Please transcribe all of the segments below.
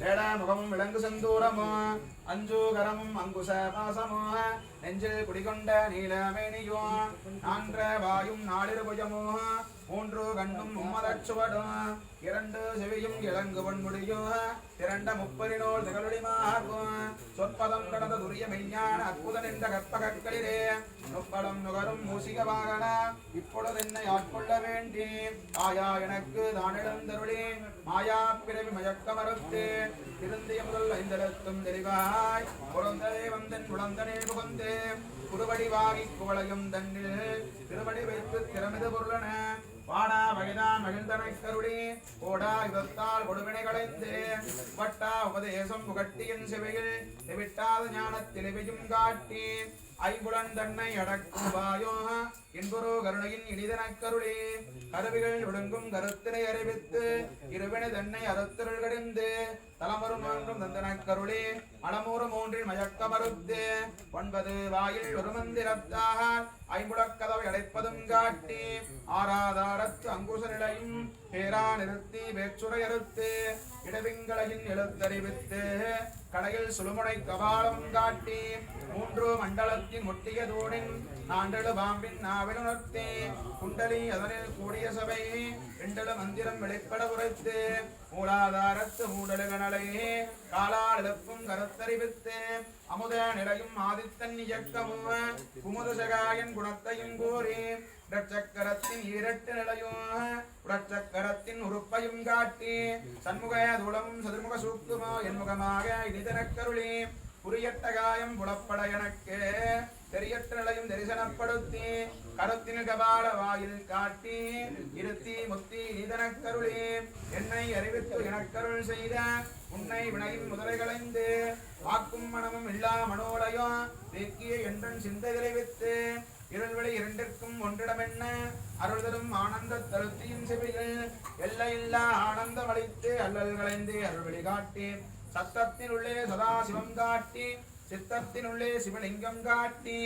வேடாமுகமும் விலங்கு செந்தூரமோ அஞ்சூகரமும் அங்குச பாசமோ நெஞ்சில் குடிகொண்ட நீலமேனியோ நான்ற வாயும் நாளிரு புயமோ மூன்று கண்ணும் மும்மதச்சுவடும் இரண்டு செவியும் இளங்கு முடியும். திரண்ட முப்பரினோள் திகழொளி மார்பும் சொற்பதம் கடந்த துரிய மெய்ஞான அற்புத நின்ற கற்பகக்களிலே நுப்படம் நுகரும் மூசிக வாகன இப்பொழுது என்னை ஆட்கொள்ள வேண்டி. ஆயா எனக்கு தானிடம் தானிடந்தருளி மாயா பிறவி மயக்க மறுத்து திருந்திய முதல் ஐந்தெழுத்தும் தெளிவாய். புறந்தே வந்தன் புலந்தனே புகுந்து குறுவடி வாகி குவளையும் தன்னில் திருவடி வைத்து திறமிது பொருளன வகைதான் மகிழ்ந்தனை கருடி கோடா யுகத்தால் கொடுவினை களைந்து வட்டா உபதேசம் புகட்டியின் சிவையில் செவிட்டாத ஞானத்தில் இவையும் காட்டி ஐம்புலன் தன்னை அடக்கும் வாயோ என்பொரு கருணையின் இனிதனக் கருளி கருவிகள் ஒடுங்கும் கருத்தினை அறிவித்து இருவினை தன்னை அறுத்திரள் கடிந்து தலமரும் ஒன்றும் தந்தனக் கருளி மலமூறு மூன்றில் மயக்க மறுத்து ஒன்பது வாயில் ஒரு மந்திரத்தாக ஐம்புலக்கதவை அடைப்பதும் காட்டி ஆராதாரத்து அங்குச நிலையும் பேரா நிறுத்தி பேச்சுரை அறுத்து இடவிங்களையின் எழுத்தறிவித்து கடையில் சுழுமுனை கபாலம் காட்டி மூன்று மண்டலத்தின் ஒட்டிய தூணின் நாண்டெழு பாம்பின் நாவில் உணர்த்தி குண்டலி அதனில் கூடிய சபை ரெண்டெழு மந்திரம் வெளிப்பட உரைத்து மூலாதாரத்து மூடலுகனலை காலால் எழுப்பும் கருத்தறிவித்து அமுத நிலையும் ஆதித்தன் இயக்கமும் குமுத சகாயன் குணத்தையும் கூறி உடற்சக்கரத்தின் இரட்டு நிலையும் உடற்சக்கரத்தின் உறுப்பையும் காட்டி சண்முக தூளமும் சதுர்முக சூக்குமோ என்முகமாக இனிதனக்கருளி புரியட்ட காயம் புலப்பட எனக்கு. தெரியற்ற நிலையும் தரிசனப்படுத்தி கருத்தின் கபால வாயில் காட்டி இருத்தி முத்தி நீதனக்கருளே என்னை அறிவித்து எனக்கருள் செய்த உன்னை வினையும் முதலைகளைந்து வாக்கும் மனமும் இல்லா மனோலயம் தேக்கிய என்றன் சிந்தை விளைவித்து இருள்வெளி இரண்டிற்கும் ஒன்றிடமென்ன? அருள் தரும் ஆனந்த தருத்தியின் செவிகள் எல்லை இல்லா ஆனந்தம் அளித்து அல்லல் களைந்து அருள்வெளி காட்டி சத்தத்தின் உள்ளே சதா சிவம் காட்டி சித்தத்தின் உள்ளே சிவலிங்கம் காட்டி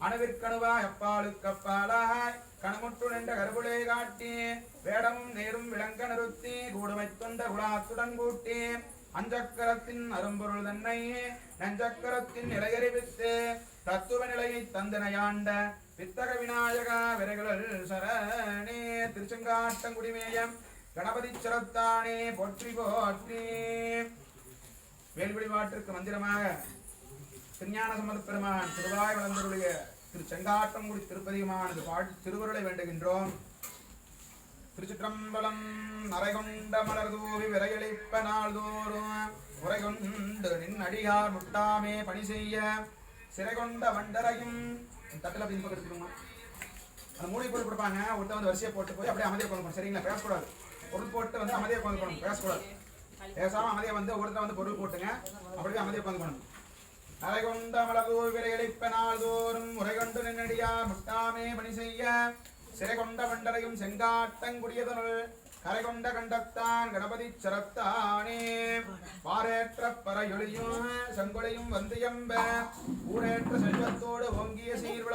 அணுவிற்கணுவாய் அப்பாலுக்கு அப்பாலாய் கணமுற்று நின்ற கருவுளே காட்டி வேடமும் நேரும் விளங்க நிறுத்தி கூடுமை தொண்ட குலாத்துடன் கூட்டி அஞ்சக்கரத்தின் அரும்பொருள் தன்னை நஞ்சக்கரத்தின் நிலையறிவித்து தத்துவ நிலையை தந்தனையாண்ட வித்தக விநாயகா விரைகளல் சரணே திருச்செங்காட்டங்குடிமேயம் கணபதி சிரத்தானே போற்றி போற்றி. வேல்விழி வாட்டிற்கு மந்திரமாக திருஞான சம்பந்த பெருமான் திருவாய் வளர்ந்தருடைய திரு செங்காட்டங்குடி திருப்பதியுமானது பாட்டு திருவருளை வேண்டுகின்றோம். திருச்சிற்றம்பலம் நரைகொண்ட மலர்தூவி விரையளிப்ப நாள்தோறும் உரைகொண்டு நின் அடியார் முட்டாமே பணி செய்ய சிறை கொண்ட வண்டரையும் தட்டில் அப்படி பக்கம் எடுத்துக்கோமா அந்த மூணு பொருள் கொடுப்பாங்க. ஒருத்தன் வந்து வரிசையை போட்டு போய் அப்படியே அமைதியாக உட்காந்து சரிங்களா? பேசக்கூடாது பொருள் போட்டு வந்து அமைதியாக உட்காந்து போகணும். பேசக்கூடாது பேசாம அமைதியாக வந்து ஒருத்தன் வந்து பொருள் போட்டுங்க. அப்படியே அமைதியாக உட்காந்து போகணும். அரைகொண்ட மலதூர் விரையளிப்ப நாள்தோறும் உரைகொண்டு நின்னடியார் முட்டாமே பணி செய்ய சிறை கொண்ட வண்டரையும் செங்காட்டங்குடியதனுள் கரை கொண்ட கண்டத்தான் கணபதி சரத்தானே. பாரேற்ற பறையொளியும் வந்து எம்ப ஊரேற்ற செல்வத்தோடு ஓங்கிய சீர்வள